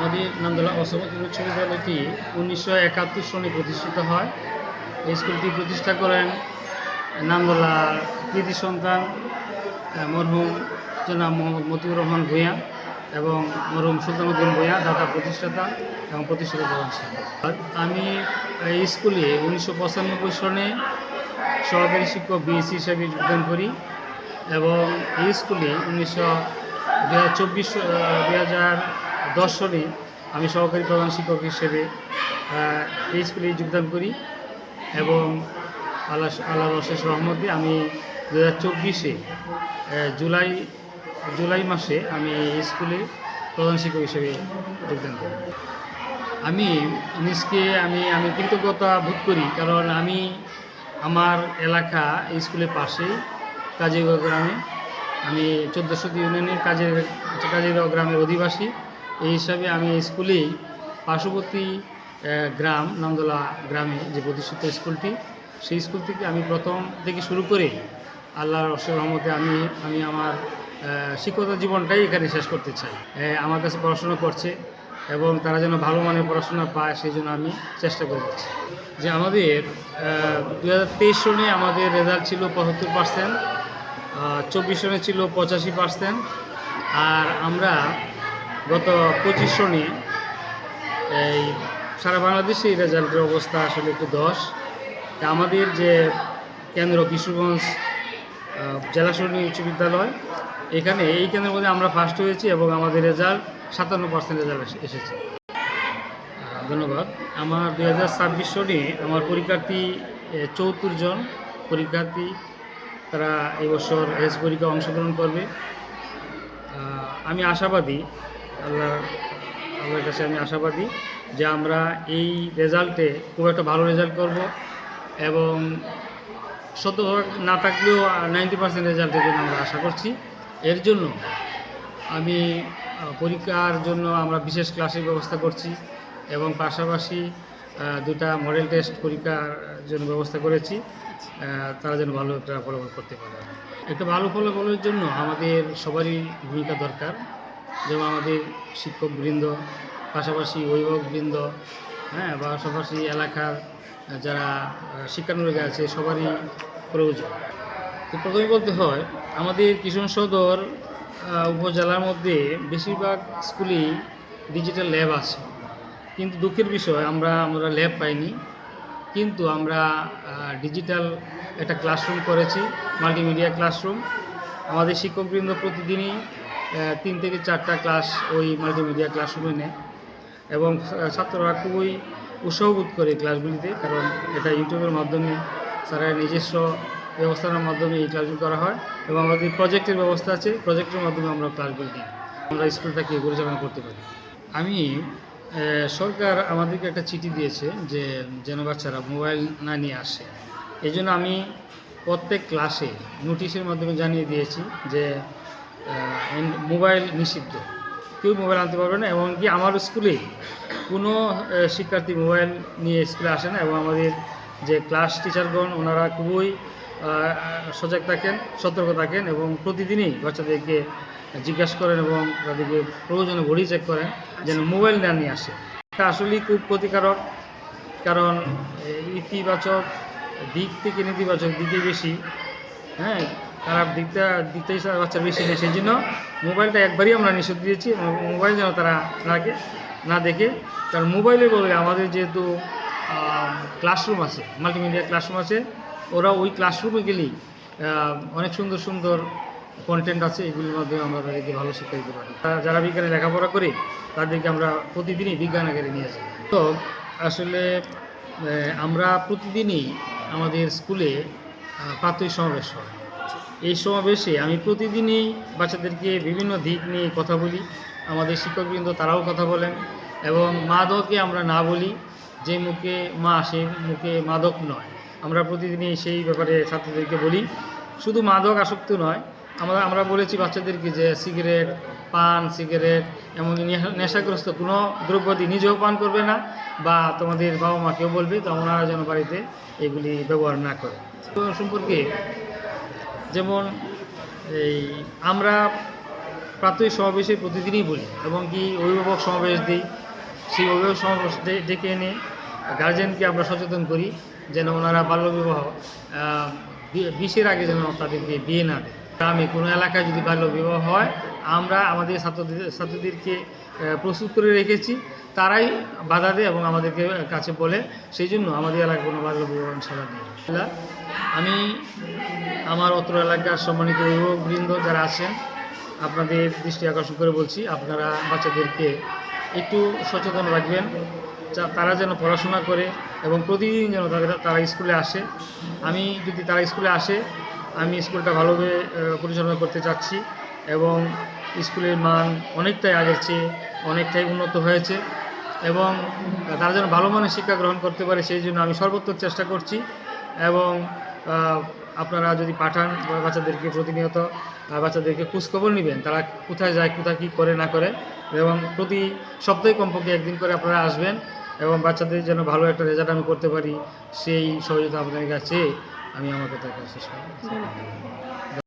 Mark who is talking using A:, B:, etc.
A: আমাদের নামদোলা অসমতি উচ্চ বিদ্যালয়টি উনিশশো একাত্তর সনে প্রতিষ্ঠিত হয়। এই স্কুলটি প্রতিষ্ঠা করেন নামদোলা কৃতি সন্তান মরহুম জনাব মোহাম্মদ মতিউর রহমান ভূঁইয়া এবং মরহুম সুলতানুদ্দিন ভূঁইয়া, দাতা প্রতিষ্ঠাতা এবং প্রতিষ্ঠাতা প্রধান আমি এই স্কুলে উনিশশো পঁচানব্বই সনে সহকারী শিক্ষক বিএসসি হিসাবে যোগদান করি এবং এই স্কুলে উনিশশো দু হাজার চব্বিশ দু হাজার দশ সনে আমি সহকারী প্রধান শিক্ষক হিসেবে এই স্কুলে যোগদান করি এবং আল্লাহ আল্লাহ অশেষ রহমতে আমি দু হাজার চব্বিশে জুলাই জুলাই মাসে আমি এই স্কুলে প্রধান শিক্ষক হিসেবে যোগদান করি। আমি নিজকে আমি আমি কৃতজ্ঞতা বোধ করি কারণ আমি আমার এলাকা এই স্কুলের পাশেই কাজীগাঁও গ্রামে। আমি চোদ্দোশো ইউনিয়নের কাজের কাজীগাঁও গ্রামের অধিবাসী। এই হিসাবে আমি স্কুলেই পার্শ্ববর্তী গ্রাম নন্দলা গ্রামে যে প্রতিষ্ঠিত স্কুলটি, সেই স্কুল থেকে আমি প্রথম থেকে শুরু করে আল্লাহর অশেষ রহমতে আমি আমি আমার শিক্ষকতা জীবনটাই এখানে শেষ করতে চাই। আমার কাছে পড়াশোনা করছে এবং তারা যেন ভালো মানের পড়াশোনা পায় সেই জন্য আমি চেষ্টা করে যাচ্ছি। যে আমাদের দু হাজার তেইশ সনে আমাদের রেজাল্ট ছিল পঁচাত্তর পার্সেন্ট চব্বিশ সনে ছিল পঁচাশি পার্সেন্ট আর আমরা গত পঁচিশ শনি, এই সারা বাংলাদেশে এই রেজাল্টের অবস্থা আসলে একটু দশ। আমাদের যে কেন্দ্র কিশোরগঞ্জ জেলা সরকারি উচ্চ বিদ্যালয়, এখানে এই কেন্দ্রের মধ্যে আমরা ফার্স্ট হয়েছি এবং আমাদের রেজাল্ট সাতান্ন পার্সেন্ট রেজাল্ট এসেছে। ধন্যবাদ। আমার দুই হাজার ছাব্বিশ সনে আমার পরীক্ষার্থী চৌত্তর জন পরীক্ষার্থী, তারা এই বছর এস পরীক্ষা অংশগ্রহণ করবে। আমি আশাবাদী আল্লাহ, আল্লাহর কাছে আমি আশাবাদী যে আমরা এই রেজাল্টে খুব একটা ভালো রেজাল্ট করব এবং শতভাগ না থাকলেও নাইনটি পার্সেন্ট রেজাল্টের জন্য আমরা আশা করছি। এর জন্য আমি পরীক্ষার জন্য আমরা বিশেষ ক্লাসের ব্যবস্থা করছি এবং পাশাপাশি দুটা মডেল টেস্ট পরীক্ষার জন্য ব্যবস্থা করেছি তারা যেন ভালো একটা ফলাফল করতে পারে। একটা ভালো ফলাফলের জন্য আমাদের সবারই ভূমিকা দরকার। যেমন আমাদের শিক্ষকবৃন্দ, পাশাপাশি অভিভাবকবৃন্দ হ্যাঁ পাশাপাশি এলাকার যারা শিক্ষানুরাগী আছে, সবারই প্রয়োজন। তো প্রথমে বলতে হয়, আমাদের কিশোর সদর উপজেলার মধ্যে বেশিরভাগ স্কুলেই ডিজিটাল ল্যাব আছে। কিন্তু দুঃখের বিষয়, আমরা আমরা ল্যাব পাইনি। কিন্তু আমরা ডিজিটাল একটা ক্লাসরুম করেছি মাল্টিমিডিয়া ক্লাসরুম আমাদের শিক্ষকবৃন্দ প্রতিদিনই তিন থেকে চারটা ক্লাস ওই মাল্টিমিডিয়া ক্লাসরুমে নেয়। এবং ছাত্ররা খুবই উৎসাহবোধ করে ক্লাসগুলিতে, কারণ এটা ইউটিউবের মাধ্যমে তারা নিজস্ব ব্যবস্থার মাধ্যমে এই ক্লাসগুলি করা হয়। এবং আমাদের প্রজেক্টের ব্যবস্থা আছে, প্রজেক্টের মাধ্যমে আমরা ক্লাসগুলি দিই আমরা স্কুলটাকে পরিচালনা করতে পারি। আমি সরকার আমাদেরকে একটা চিঠি দিয়েছে যে, যেন বাচ্চারা মোবাইল না নিয়ে আসে। এই আমি প্রত্যেক ক্লাসে নোটিশের মাধ্যমে জানিয়ে দিয়েছি যে মোবাইল নিষিদ্ধ। কেউ মোবাইল আনতে পারবে না এবং কি আমার স্কুলে কোনো শিক্ষার্থী মোবাইল নিয়ে স্কুলে আসে না এবং আমাদের যে ক্লাস টিচারগণ ওনারা খুবই সজাগ থাকেন সতর্ক থাকেন এবং প্রতিদিনই বাচ্চাদেরকে জিজ্ঞাসা করেন এবং তাদেরকে প্রয়োজনে ঘড়ি চেক করেন যেন মোবাইল না নিয়ে আসে। এটা আসলেই খুব ক্ষতিকারক কারণ ইতিবাচক দিক থেকে নেতিবাচক দিকে বেশি হ্যাঁ? খারাপ দিকটা দিকটাই বাচ্চা বেশি নেই। সেই জন্য মোবাইলটা একবারই আমরা নিষেধ দিয়েছি মোবাইল যেন তারা রাখে না দেখে। কারণ মোবাইলে বদলে আমাদের যেহেতু ক্লাসরুম আছে মাল্টিমিডিয়া ক্লাসরুম আছে, ওরা ওই ক্লাসরুমে গেলেই অনেক সুন্দর সুন্দর কন্টেন্ট আছে, এগুলির মাধ্যমে আমরা তাদেরকে ভালো শিক্ষা দিতে পারি। তারা যারা বিজ্ঞানে লেখাপড়া করে, তাদেরকে আমরা প্রতিদিনই বিজ্ঞান আকারে নিয়ে যাই। তো আসলে আমরা প্রতিদিনই আমাদের স্কুলে প্রাথমিক সমাবেশ হয়। এই সমাবেশে আমি প্রতিদিনই বাচ্চাদেরকে বিভিন্ন দিক নিয়ে কথা বলি। আমাদের শিক্ষকবৃন্দ তারাও কথা বলেন এবং মাদককে আমরা না বলি, যে মুখে মা সে মুখে মাদক নয়। আমরা প্রতিদিনই সেই ব্যাপারে ছাত্রদেরকে বলি। শুধু মাদক আসক্ত নয়, আমরা আমরা বলেছি বাচ্চাদেরকে যে সিগারেট, পান, সিগারেট, এমনকি নেশা- নেশাগ্রস্ত কোনো দ্রব্যদি নিজেও পান করবে না বা তোমাদের বাবা মাকেও বলবে, তো ওনারা যেন বাড়িতে এগুলি ব্যবহার না করে। সম্পর্কে যেমন এই আমরা প্রাথমিক সমাবেশে প্রতিদিনই বলি, এবং কি অভিভাবক সমাবেশ দিই, সেই অভিভাবক সমাবেশ ডেকে এনে গার্জেনকে আমরা সচেতন করি যেন ওনারা বাল্যবিবাহ বিশের আগে যেন তাদেরকে বিয়ে না দেয়। গ্রামে কোনো এলাকায় যদি বাল্যবিবাহ হয়, আমরা আমাদের ছাত্রদের, ছাত্রদেরকে প্রস্তুত করে রেখেছি, তারাই বাধা দেয় এবং আমাদেরকে কাছে বলে, সেই জন্য আমাদের এলাকায় কোনো বাল্যবিবাহ ইনশাল্লাহ নেই। আমি, আমার অত্র এলাকার সম্মানিত অভিভাবকবৃন্দ যারা আছেন, আপনাদের দৃষ্টি আকর্ষণ করে বলছি, আপনারা বাচ্চাদেরকে একটু সচেতন রাখবেন তারা যেন পড়াশোনা করে এবং প্রতিদিন যেন তাদের তারা স্কুলে আসে। আমি যদি তারা স্কুলে আসে, আমি স্কুলটা ভালোভাবে পরিচালনা করতে চাচ্ছি এবং স্কুলের মান অনেকটাই আগের চেয়ে অনেকটাই উন্নত হয়েছে এবং তারা যেন ভালো মানের শিক্ষা গ্রহণ করতে পারে, সেই জন্য আমি সর্বোত্তর চেষ্টা করছি এবং আপনারা যদি পাঠান বাচ্চাদেরকে প্রতিনিয়ত বাচ্চাদেরকে খোঁজখবর নেবেন, তারা কোথায় যায়, কোথায় কী করে, না করে, এবং প্রতি সপ্তাহে কমপক্ষে একদিন করে আপনারা আসবেন, এবং বাচ্চাদের যেন ভালো একটা রেজাল্ট আমি করতে পারি, সেই সহযোগিতা আপনাদের কাছে আমি আমার কথা শেষ করব